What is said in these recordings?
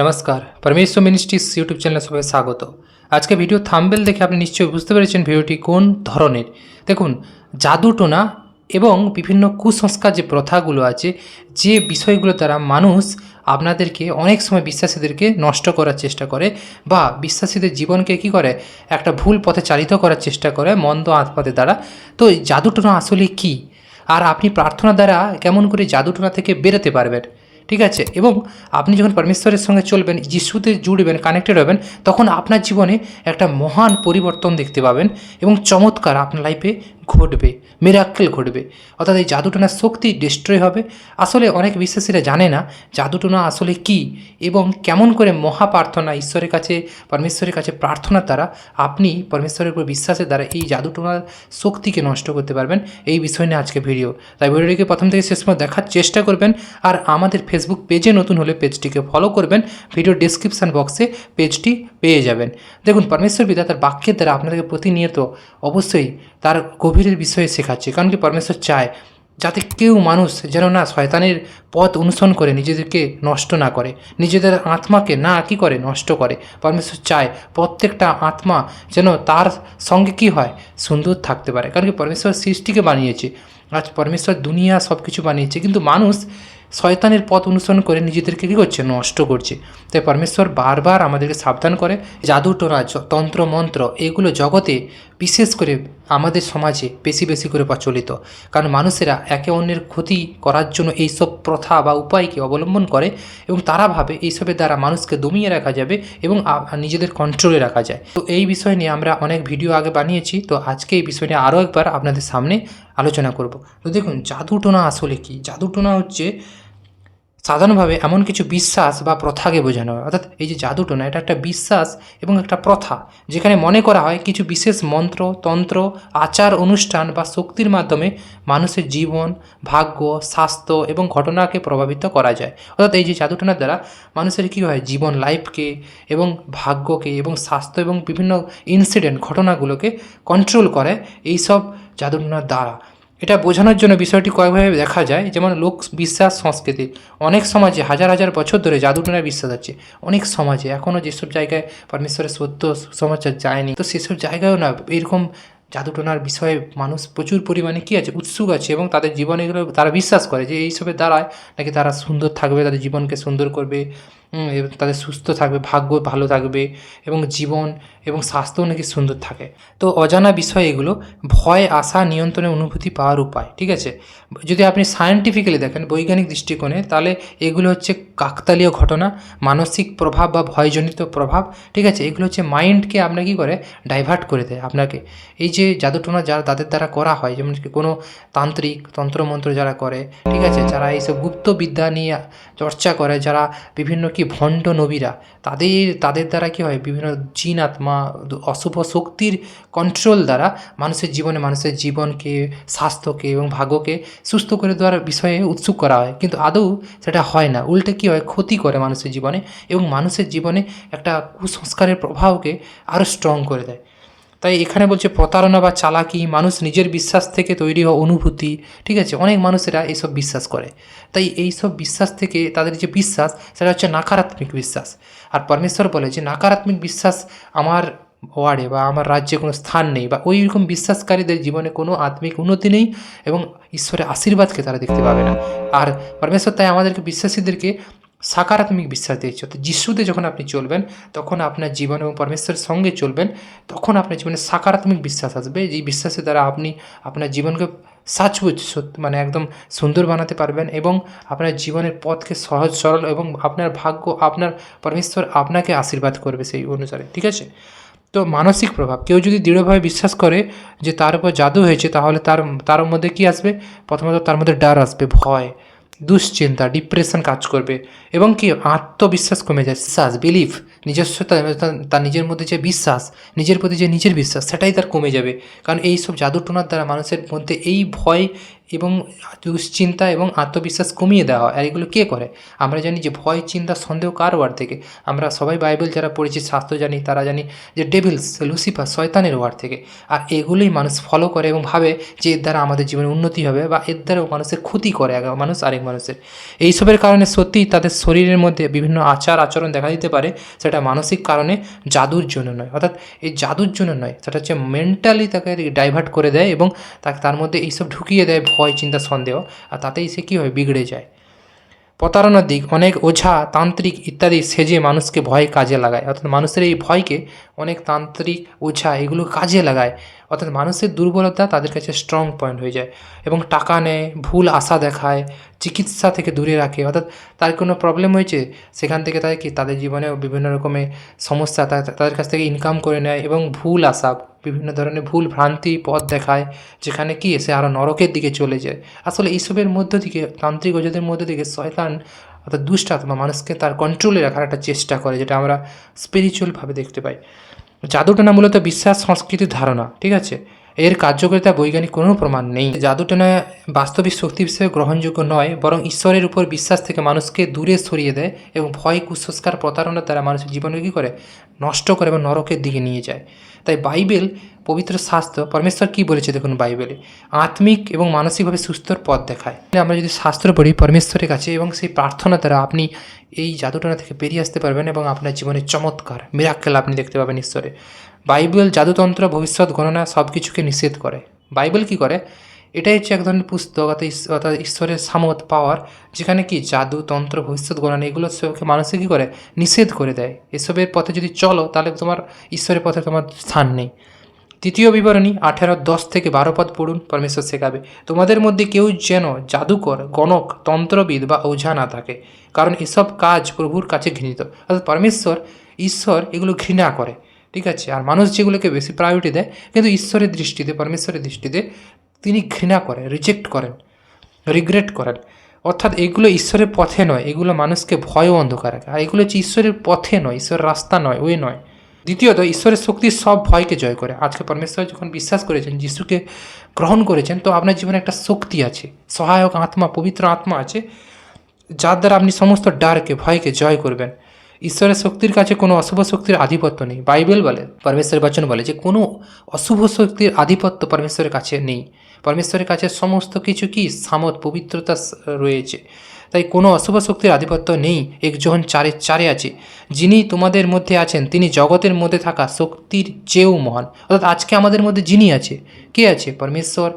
নমস্কার। পরমেশ্বর ministries YouTube চ্যানেলে সবাই স্বাগত। আজকে ভিডিও থাম্বেল দেখে আপনি নিশ্চয়ই বুঝতে পেরেছেন ভিডিওটি কোন ধরনের। দেখুন জাদুটোনা এবং বিভিন্ন কুসংস্কার যে প্রথাগুলো আছে, যে বিষয়গুলো দ্বারা মানুষ আপনাদেরকে অনেক সময় বিশ্বাসীদেরকে নষ্ট করার চেষ্টা করে বা বিশ্বাসীদের জীবনকে কি করে, একটা ভুল পথে চালিত করার চেষ্টা করে মন্দ আত্মাদের দ্বারা। তো এই জাদুটোনা আসলে কি? আর আপনি প্রার্থনা দ্বারা কেমন করে জাদুটোনা থেকে বেরোতে পারবেন? ঠিক আছে? এবং আপনি যখন পরমেশ্বরের সঙ্গে চলবেন, যিশুতে জুড়বেন কানেক্টেড হবেন, তখন আপনার জীবনে একটা মহান পরিবর্তন দেখতে পাবেন এবং চমৎকার আপনার লাইফে ঘটবে মেরাক্কেল ঘটবে। অর্থাৎ এই জাদুটোনার শক্তি ডিস্ট্রয় হবে। আসলে অনেক বিশ্বাসীরা জানে না জাদুটোনা আসলে কি এবং কেমন করে মহা প্রার্থনা ঈশ্বরের কাছে, পরমেশ্বরের কাছে প্রার্থনার দ্বারা আপনি পরমেশ্বরের উপর বিশ্বাসের দ্বারা এই জাদুটোনার শক্তিকে নষ্ট করতে পারবেন। এই বিষয় নিয়ে আজকে ভিডিও তাই ভিডিওটিকে প্রথম থেকে শেষ পর্যন্ত দেখার চেষ্টা করবেন আর আমাদের ফেসবুক পেজে নতুন হলে পেজটিকে ফলো করবেন। ভিডিও ডিসক্রিপশান বক্সে পেজটি পেয়ে যাবেন। দেখুন, পরমেশ্বর পিতা তার বাক্যের দ্বারা আপনাদেরকে প্রতিনিয়ত অবশ্যই তার গভীরের বিষয়ে শেখাচ্ছে। কারণ কি পরমেশ্বর চায় যাতে কেউ মানুষ যেন না শয়তানের পথ অনুসরণ করে, নিজেদেরকে নষ্ট না করে, নিজেদের আত্মাকে না কি করে, নষ্ট করে। পরমেশ্বর চায় প্রত্যেকটা আত্মা যেন তার সঙ্গে কি হয়, সুন্দর থাকতে পারে। কারণ কি পরমেশ্বর সৃষ্টিকে বানিয়েছে। আজ পরমেশ্বর দুনিয়া সব কিছু বানিয়েছে, কিন্তু মানুষ শয়তানের পথ অনুসরণ করে নিজেদেরকে কী করছে, নষ্ট করছে। তাই পরমেশ্বর বারবার আমাদেরকে সাবধান করে। জাদু টোনা তন্ত্র মন্ত্র এগুলো জগতে বিশেষ করে আমাদের সমাজে বেশি বেশি করে প্রচলিত। কারণ মানুষেরা একে অন্যের ক্ষতি করার জন্য এইসব প্রথা বা উপায়কে অবলম্বন করে এবং তারা ভাবে এইসবের দ্বারা মানুষকে দমিয়ে রাখা যাবে এবং নিজেদের কন্ট্রোলে রাখা যায়। তো এই বিষয় নিয়ে আমরা অনেক ভিডিও আগে বানিয়েছি। তো আজকে এই বিষয় নিয়ে আরও একবার আপনাদের সামনে আলোচনা করব। তো দেখুন, জাদুটোনা আসলে কি? জাদুটোনা হচ্ছে সাধারণভাবে এমন কিছু বিশ্বাস বা প্রথাকে বোঝানো হয়। অর্থাৎ এই যে জাদুটোনা এটা একটা বিশ্বাস এবং একটা প্রথা, যেখানে মনে করা হয় কিছু বিশেষ মন্ত্র, তন্ত্র, আচার, অনুষ্ঠান বা শক্তির মাধ্যমে মানুষের জীবন, ভাগ্য, স্বাস্থ্য এবং ঘটনাকে প্রভাবিত করা যায়। অর্থাৎ এই যে জাদুটোনার দ্বারা মানুষের কী হয়, জীবন লাইফকে এবং ভাগ্যকে এবং স্বাস্থ্য এবং বিভিন্ন ইনসিডেন্ট ঘটনাগুলোকে কন্ট্রোল করে এইসব জাদুটোনার দ্বারা। এটা বোঝানোর জন্য বিষয়টি কয়েকভাবে দেখা যায়। যেমন লোক বিশ্বাস সংস্কৃতি। অনেক সমাজে হাজার হাজার বছর ধরে জাদুটনার বিশ্বাস আছে। অনেক সমাজে এখনও যেসব জায়গায় পরমেশ্বরের সত্য সমাচার যায়নি, তো সেসব জায়গায়ও না। এরকম জাদুটোনার বিষয়ে মানুষ প্রচুর পরিমাণে কী আছে? উৎসুক আছে এবং তাদের জীবনে এগুলো তারা বিশ্বাস করে যে এইসবের দ্বারায় নাকি তারা সুন্দর থাকবে, তাদের জীবনকে সুন্দর করবে। তাদের সুস্থ থাকবে, ভাগ্য ভালো থাকবে, এবং জীবন এবং স্বাস্থ্যও নাকি সুন্দর থাকে। তো অজানা বিষয় এগুলো, ভয়, আশা, নিয়ন্ত্রণের অনুভূতি পাওয়ার উপায়, ঠিক আছে? যদি আপনি সায়েন্টিফিক্যালি দেখেন, বৈজ্ঞানিক দৃষ্টিকোণে, তাহলে এগুলো হচ্ছে কাকতালীয় ঘটনা, মানসিক প্রভাব বা ভয়জনিত প্রভাব, ঠিক আছে? এগুলো হচ্ছে মাইন্ডকে আপনার কী করে? ডাইভার্ট করে দেয় আপনাকে। এই যে জাদুটোনা যারা তাদের দ্বারা করা হয়, যেমন কোনো তান্ত্রিক তন্ত্রমন্ত্র যারা করে, ঠিক আছে? যারা এইসব গুপ্তবিদ্যা নিয়ে চর্চা করে, যারা বিভিন্ন কি ভণ্ড নবীরা, তাদের তাদের দ্বারা কী হয়? বিভিন্ন জিন আত্মা, অশুভ শক্তির কন্ট্রোল দ্বারা মানুষের জীবনে মানুষের জীবনকে, স্বাস্থ্যকে এবং ভাগ্যকে সুস্থ করে দেওয়ার বিষয়ে উৎসুক করা হয়। কিন্তু আদৌ সেটা হয় না। উল্টে কী হয়? ক্ষতি করে মানুষের জীবনে এবং মানুষের জীবনে একটা কুসংস্কারের প্রভাবকে আরও স্ট্রং করে দেয়। তাই এখানে বলছে প্রতারণা বা চালাকি, মানুষ নিজের বিশ্বাস থেকে তৈরি হওয়া অনুভূতি, ঠিক আছে? অনেক মানুষেরা এইসব বিশ্বাস করে। তাই এই সব বিশ্বাস থেকে তাদের যে বিশ্বাস, সেটা হচ্ছে নাকারাত্মক বিশ্বাস। আর পরমেশ্বর বলে যে, নাকারাত্মক বিশ্বাস আমার ওয়ার্ডে বা আমার রাজ্যে কোনো স্থান নেই বা ওই রকম বিশ্বাসকারীদের জীবনে কোনো আত্মিক উন্নতি নেই এবং ঈশ্বরের আশীর্বাদকে তারা দেখতে পাবে না। আর পরমেশ্বর তাই আমাদেরকে বিশ্বাসীদেরকে সাকারাত্মক বিশ্বাস দিয়েছে। অর্থাৎ যিশুতে যখন আপনি চলবেন, তখন আপনার জীবন এবং পরমেশ্বরের সঙ্গে চলবেন, তখন আপনার জীবনে সাকারাত্মক বিশ্বাস আসবে। যেই বিশ্বাসের দ্বারা আপনি আপনার জীবনকে সাচবুজ মানে একদম সুন্দর বানাতে পারবেন এবং আপনার জীবনের পথকে সহজ, সরল এবং আপনার ভাগ্য, আপনার পরমেশ্বর আপনাকে আশীর্বাদ করবে সেই অনুসারে। ঠিক আছে? তো মানসিক প্রভাব, কেউ যদি দৃঢ়ভাবে বিশ্বাস করে যে তার উপর জাদু হয়েছে, তাহলে তার তার মধ্যে কি আসবে? প্রথমত তার মধ্যে ডার আসবে, ভয়। দুশ্চিন্তা ডিপ্রেশন কাজ করবে। এবং কি, আত্মবিশ্বাস কমে যায়। বিশ্বাস বিলিফ নিজস্ব তার- তার- তার নিজের মধ্যে যে বিশ্বাস, নিজের প্রতি যে নিজের বিশ্বাস, সেটাই তার কমে যাবে। কারণ এই সব জাদুটোনার দ্বারা মানুষের মধ্যে এই ভয় এবং দুশ্চিন্তা এবং আত্মবিশ্বাস কমিয়ে দেওয়া হয়। আর এগুলো কে করে? আমরা জানি যে ভয়, চিন্তা, সন্দেহ কার ওয়ার্ড থেকে? আমরা সবাই বাইবেল যারা পড়েছি, শাস্ত্র জানি, তারা জানি যে ডেভিলস লুসিফার শয়তানের ওয়ার্ড থেকে। আর এগুলোই মানুষ ফলো করে এবং ভাবে যে এর দ্বারা আমাদের জীবনে উন্নতি হবে বা এর দ্বারাও মানুষের ক্ষতি করে এক মানুষ আরেক মানুষের। এইসবের কারণে সত্যিই তাদের শরীরের মধ্যে বিভিন্ন আচার, আচরণ দেখা দিতে পারে, সেটা মানসিক কারণে জাদুর জন্য নয়। অর্থাৎ এই জাদুর জন্য নয়, সেটা হচ্ছে মেন্টালি তাকে ডাইভার্ট করে দেয় এবং তাকে তার মধ্যে এইসব ঢুকিয়ে দেয় ভয় চিন্তা সন্দেহ, আর তাতেই সে কী হয় বিগড়ে যায়। প্রতারণার দিক, অনেক ওঝা, তান্ত্রিক ইত্যাদি সেজে মানুষকে ভয় কাজে লাগায়। অর্থাৎ মানুষের এই ভয়কে অনেক তান্ত্রিক ওঝা এগুলো কাজে লাগায়। অর্থাৎ মানুষের দুর্বলতা তাদের কাছে স্ট্রং পয়েন্ট হয়ে যায় এবং টাকা নেয়, ভুল আশা দেখায়, চিকিৎসা থেকে দূরে রাখে। অর্থাৎ তার কোনো প্রবলেম হয়েছে, সেখান থেকে তাদের কি তাদের জীবনে বিভিন্ন রকমের সমস্যা তাদের কাছ থেকে ইনকাম করে নেয় এবং ভুল আশা, বিভিন্ন ধরনের ভুল ভ্রান্তি, পথ দেখায়, যেখানে কি সে আরও নরকের দিকে চলে যায়। আসলে এইসবের মধ্য থেকে, তান্ত্রিক ওজাদের মধ্য থেকে শয়তান অর্থাৎ দুষ্ট আত্মা মানুষকে তার কন্ট্রোলে রাখার একটা চেষ্টা করে, যেটা আমরা স্পিরিচুয়ালভাবে দেখতে পাই। জাদুটানা মূলত বিশ্বাস, সংস্কৃতির ধারণা, ঠিক আছে? এর কার্যকারিতা বৈজ্ঞানিক কোনো প্রমাণ নেই। জাদুটনা বাস্তবিক শক্তি হিসেবে গ্রহণযোগ্য নয়, বরং ঈশ্বরের উপর বিশ্বাস থেকে মানুষকে দূরে সরিয়ে দেয় এবং ভয়, কুসংস্কার, প্রতারণার দ্বারা মানুষের জীবনকে কী করে? নষ্ট করে এবং নরকের দিকে নিয়ে যায়। তাই বাইবেল, পবিত্র স্বাস্থ্য পরমেশ্বর কী বলেছে দেখুন বাইবেলে? আত্মিক এবং মানসিকভাবে সুস্থর পথ দেখায়। আমরা যদি শাস্ত্র পড়ি পরমেশ্বরের কাছে এবং সেই প্রার্থনা দ্বারা আপনি এই জাদুটনা থেকে বেরিয়ে আসতে পারবেন এবং আপনার জীবনে চমৎকার মিরাক্কেল আপনি দেখতে পাবেন ঈশ্বরে। বাইবেল জাদুতন্ত্র, ভবিষ্যৎ গণনা সব কিছুকে নিষেধ করে। বাইবেল কি করে? এটাই হচ্ছে এক ধরনের পুস্তক, অর্থাৎ ঈশ্বরের সামত পাওয়ার, যেখানে কি জাদু, তন্ত্র, ভবিষ্যৎ গণনা, এগুলো সবকে মানুষকে কী করে? নিষেধ করে দেয়। এসবের পথে যদি চলো, তাহলে তোমার ঈশ্বরের পথে তোমার স্থান নেই। তৃতীয় বিবরণী, আঠেরো, দশ থেকে বারো পদ পড়ুন, পরমেশ্বর শেখাবে, তোমাদের মধ্যে কেউ যেন জাদুকর, গণক, তন্ত্রবিদ বা ওঝা না থাকে, কারণ এসব কাজ প্রভুর কাছে ঘৃণিত। অর্থাৎ পরমেশ্বর, ঈশ্বর এগুলো ঘৃণা করে। ঠিক আছে, আর মানুষ যেগুলোকে বেশি প্রায়োরিটি দেয়, কিন্তু ঈশ্বরের দৃষ্টিতে, পরমেশ্বরের দৃষ্টিতে তিনি ঘৃণা করেন রিজেক্ট করেন রিগ্রেট করেন। অর্থাৎ এগুলো ঈশ্বরের পথে নয়, এগুলো মানুষকে ভয় অন্ধকার রাখে। আর এগুলো হচ্ছে ঈশ্বরের পথে নয়, ঈশ্বরের রাস্তা নয় ওই নয়। দ্বিতীয়ত, ঈশ্বরের শক্তি সব ভয়কে জয় করে। আজকে পরমেশ্বর যখন বিশ্বাস করেছেন, যিশুকে গ্রহণ করেছেন, তো আপনার জীবনে একটা শক্তি আছে, সহায়ক আত্মা, পবিত্র আত্মা আছে, যার দ্বারা আপনি সমস্ত ডারকে, ভয়কে জয় করবেন। ঈশ্বরের শক্তির কাছে কোনো অশুভ শক্তির আধিপত্য নেই। বাইবেল বলে, পরমেশ্বরের বচন বলে যে কোনো অশুভ শক্তির আধিপত্য পরমেশ্বরের কাছে নেই। পরমেশ্বরের কাছে সমস্ত কিছু কি? সামত, পবিত্রতা রয়েছে। তাই কোনো অশুভ শক্তির আধিপত্য নেই। একজন চারে চারে আছে, যিনি তোমাদের মধ্যে আছেন, তিনি জগতের মধ্যে থাকা শক্তির চেয়েও মহান। অর্থাৎ আজকে আমাদের মধ্যে যিনি আছে, কে আছে? পরমেশ্বর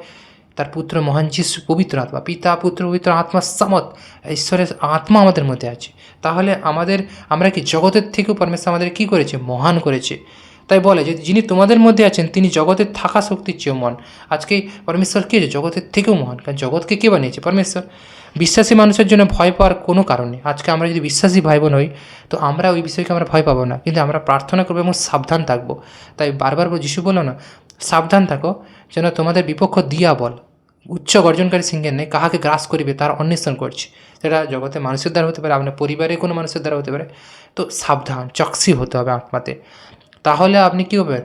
তার পুত্র মহান যিশু পবিত্র আত্মা, পিতা, পুত্র পবিত্র আত্মা সামত ঈশ্বরের আত্মা আমাদের মধ্যে আছে। তাহলে আমাদের, আমরা কি জগতের থেকেও পরমেশ্বর আমাদের কী করেছে? মহান করেছে। তাই বলে যে যিনি তোমাদের মধ্যে আছেন, তিনি জগতের থাকা শক্তির চেয়েও মহান। আজকে পরমেশ্বর কে জগতের থেকেও মহান? কারণ জগৎকে কে বানিয়েছে? পরমেশ্বর। বিশ্বাসী মানুষের জন্য ভয় পাওয়ার কোনো কারণ নেই। আজকে আমরা যদি বিশ্বাসী ভাই বোন হই, তো আমরা ওই বিষয়কে আমরা ভয় পাবো না। কিন্তু আমরা প্রার্থনা করব এবং সাবধান থাকব। তাই বারবার যিশু বলো না, সাবধান থাকো, যেন তোমাদের বিপক্ষ দিয়া বল। উচ্চ গর্জনকারী সিংহের নেই, কাহাকে গ্রাস করিবে তার অন্বেষণ করছে। সেটা জগতে মানুষের দ্বারা হতে পারে, আপনার পরিবারে কোনো মানুষের দ্বারা হতে পারে। তো সাবধান, চকসি হতে হবে আত্মাতে। তাহলে আপনি কী হবে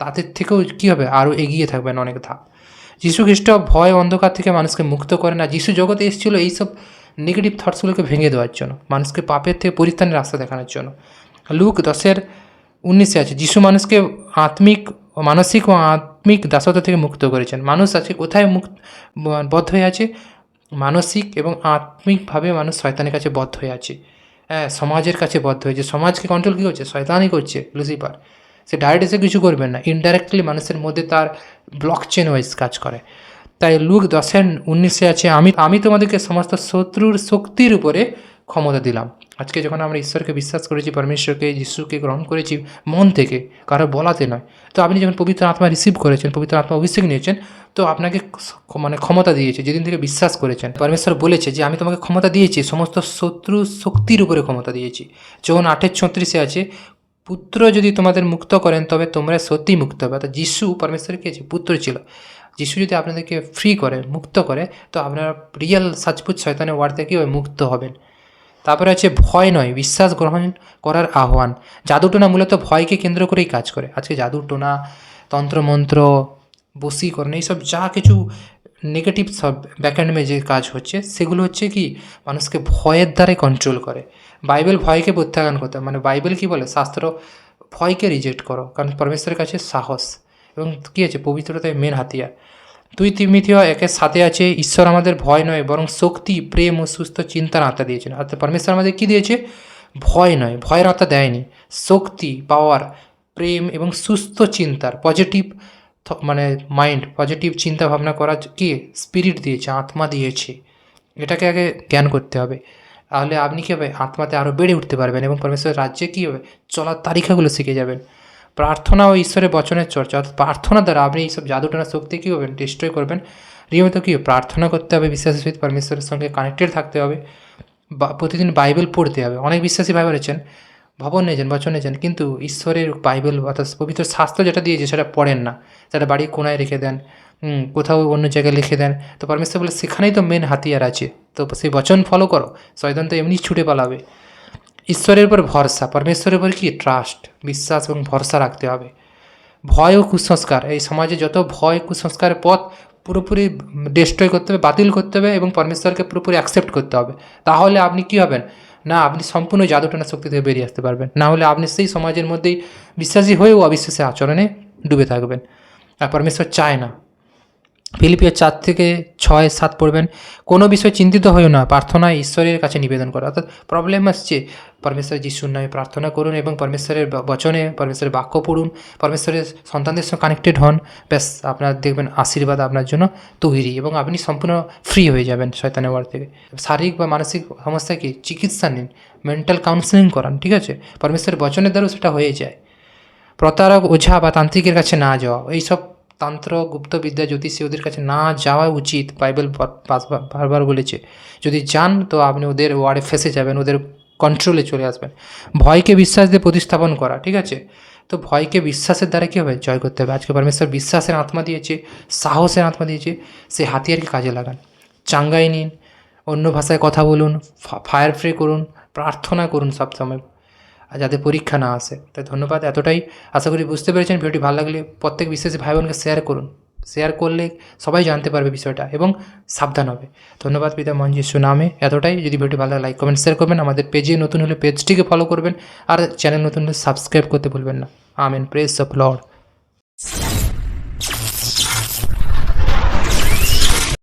তাদের থেকেও কী হবে? আরও এগিয়ে থাকবেন অনেক ধাপ। খ্রিস্ট ভয় অন্ধকার থেকে মানুষকে মুক্ত করে না, যীশু জগতে এসেছিল এইসব নেগেটিভ থটসগুলোকে ভেঙে দেওয়ার জন্য, মানুষকে পাপের থেকে পরিত্রাণের রাস্তা দেখানোর জন্য। লুক দশের উনিশে আছে, যিশু মানুষকে আত্মিক, মানসিক ও আত্মিক দাসত্ব থেকে মুক্ত করেছেন। মানুষ আছে, কোথায় মুক্ত, বদ্ধ হয়ে আছে? মানসিক এবং আত্মিকভাবে মানুষ শয়তানের কাছে বদ্ধ হয়ে আছে। হ্যাঁ সমাজের কাছে বদ্ধ হয়েছে। সমাজকে কন্ট্রোল কী করছে? শয়তানই করছে লুসিফার সে ডাইরেক্ট এসে কিছু করবেন না। ইনডাইরেক্টলি মানুষের মধ্যে তার ব্লক চেন ওয়াইজ কাজ করে। তাই লুক, দশের উনিশে আছে, আমি আমি তোমাদেরকে সমস্ত শত্রুর শক্তির উপরে ক্ষমতা দিলাম। আজকে যখন আমরা ঈশ্বরকে বিশ্বাস করেছি, পরমেশ্বরকে, যিশুকে গ্রহণ করেছি, মন থেকে, কারও বলাতে নয়। তো আপনি যখন পবিত্র আত্মা রিসিভ করেছেন, পবিত্র আত্মা অভিষেক নিয়েছেন, তো আপনাকে মানে ক্ষমতা দিয়েছে, যেদিন থেকে বিশ্বাস করেছেন। পরমেশ্বর বলেছে যে, আমি তোমাকে ক্ষমতা দিয়েছি, সমস্ত শত্রু শক্তির উপরে ক্ষমতা দিয়েছি। যখন আটের ছত্রিশে আছে, পুত্র যদি তোমাদের মুক্ত করেন, তবে তোমরা সত্যিই মুক্ত হবে। অর্থাৎ যিশু পরমেশ্বর কে পুত্র ছিল। যিশু যদি আপনাদেরকে ফ্রি করে, মুক্ত করে, তো আপনারা রিয়েল সাজপুত শয়তানের ওয়ার্ড থেকে মুক্ত হবেন? তারপরে আছে ভয় নয়, বিশ্বাস গ্রহণ করার আহ্বান। জাদুটোনা মূলত ভয়কে কেন্দ্র করেই কাজ করে। আজকে জাদুটোনা তন্ত্রমন্ত্র বশীকরণ এইসব যা কিছু নেগেটিভ সব ব্যাকহ্যান্ডমে যে কাজ হচ্ছে, সেগুলো হচ্ছে কি, মানুষকে ভয়ের দ্বারাই কন্ট্রোল করে। বাইবেল ভয়কে প্রত্যাখ্যান করতে মানে বাইবেল কি বলে? শাস্ত্র ভয়কে রিজেক্ট করো। কারণ পরমেশ্বরের কাছে সাহস। এবং কী আছে পবিত্রতায় মেন হাতিয়ার। দুই তিমিথিও একের সাথে আছে, ঈশ্বর আমাদের ভয় নয়, বরং শক্তি, প্রেম ও সুস্থ চিন্তার আত্মা দিয়েছেন। অর্থাৎ পরমেশ্বর আমাদের কী দিয়েছে? ভয় নয়, ভয়ের আত্মা দেয়নি। শক্তি পাওয়ার প্রেম এবং সুস্থ চিন্তার পজিটিভ মানে মাইন্ড পজিটিভ চিন্তা ভাবনা করার কি? স্পিরিট দিয়েছে, আত্মা দিয়েছে। এটাকে আগে জ্ঞান করতে হবে। তাহলে আপনি কী হবে? আত্মাতে আরও বেড়ে উঠতে পারবেন এবং পরমেশ্বরের রাজ্যে কী হবে? চলার তালিকাগুলো শিখে যাবেন। প্রার্থনা ও ঈশ্বরের বচনের চর্চা, অর্থাৎ প্রার্থনা দ্বারা আপনি এইসব জাদুটানা শক্তি কী হবেন ডিস্ট্রয় করবেন। নিয়মিত কী? প্রার্থনা করতে হবে, বিশ্বাসের সহিত পরমেশ্বরের সঙ্গে কানেক্টেড থাকতে হবে। বা প্রতিদিন বাইবেল পড়তে হবে। অনেক বিশ্বাসী ভাই রয়েছেন, ভবন নিয়েছেন, বচন নিয়েছেন, কিন্তু ঈশ্বরের বাইবেল, অর্থাৎ পবিত্র শাস্ত্র যেটা দিয়েছে সেটা পড়েন না। সেটা বাড়ির কোনায় রেখে দেন কোথাও অন্য জায়গায় লিখে দেন। তো পরমেশ্বর বলে, সেখানেই তো মেন হাতিয়ার আছে। তো সেই বচন ফলো করো। শয়তান তো এমনি ছুটে পালাবে। ঈশ্বরের উপর ভরসা, পরমেশ্বরের উপর কি? ট্রাস্ট বিশ্বাস এবং ভরসা রাখতে হবে। ভয় ও কুসংস্কার, এই সমাজে যত ভয়, কুসংস্কারের পথ পুরোপুরি ডিস্ট্রয় করতে হবে, বাতিল করতে হবে এবং পরমেশ্বরকে পুরোপুরি অ্যাকসেপ্ট করতে হবে। তাহলে আপনি কি হবেন? না, আপনি সম্পূর্ণ জাদু জাদুটানা শক্তি থেকে বেরিয়ে আসতে পারবেন। না হলে আপনি সেই সমাজের মধ্যেই বিশ্বাসী হয়েও অবিশ্বাসী আচরণে ডুবে থাকবেন। আর পরমেশ্বর চায় না। ফিলিপিয়ার চার থেকে ছয়, সাত পড়বেন, কোনো বিষয় চিন্তিত হয়েও না, প্রার্থনায় ঈশ্বরের কাছে নিবেদন করা। অর্থাৎ প্রবলেম আসছে পরমেশ্বর যিশুর নামে প্রার্থনা করুন এবং পরমেশ্বরের বচনে পরমেশ্বরের বাক্য পড়ুন। পরমেশ্বরের সন্তানদের সঙ্গে কানেক্টেড হন। ব্যাস, আপনার দেখবেন আশীর্বাদ আপনার জন্য তৈরি এবং আপনি সম্পূর্ণ ফ্রি হয়ে যাবেন শয়তানের ওয়ার থেকে। শারীরিক বা মানসিক সমস্যা কি? চিকিৎসা নিন মেন্টাল কাউন্সেলিং করান, ঠিক আছে? পরমেশ্বরের বচনের দ্বারাও সেটা হয়ে যায়। প্রতারক, ওঝা বা তান্ত্রিকের কাছে না যাওয়া, এইসব তন্ত্র গুপ্তবিদ্যা জ্যোতিষী ওদের কাছে না যাওয়া উচিত, বাইবেল বারবার বলেছে। যদি যান, তো আপনি ওদের ওয়ার্ডে ফেসে যাবেন, ওদের কন্ট্রোলে চলে আসবেন। ভয়কে বিশ্বাস দিয়ে প্রতিস্থাপন করা, ঠিক আছে? তো ভয়কে বিশ্বাসের দ্বারা কী হবে? জয় করতে হবে। আজকে পরমেশ্বর বিশ্বাসের আত্মা দিয়েছে, সাহসের আত্মা দিয়েছে সেই হাতিয়ারকে কাজে লাগান। চাঙ্গাই নিন, অন্য ভাষায় কথা বলুন ফায়ার ফ্রে করুন, প্রার্থনা করুন সবসময়। আর যাতে পরীক্ষা না আসে। তাই ধন্যবাদ এতটাই। আশা করি বুঝতে পেরেছেন। ভিডিওটি ভালো লাগলে প্রত্যেক বিশ্বাসী ভাই বোনকে শেয়ার করুন। শেয়ার করলে সবাই জানতে পারবে বিষয়টা এবং সাবধান হবে। ধন্যবাদ পিতা মঞ্জির নামে এতটাই। যদি ভিডিও ভালো লাইক কমেন্ট শেয়ার করবেন। আমাদের পেজে নতুন হলে পেজটিকে ফলো করবেন। আর চ্যানেল নতুন হলে সাবস্ক্রাইব করতে ভুলবেন না। Amen press of Lord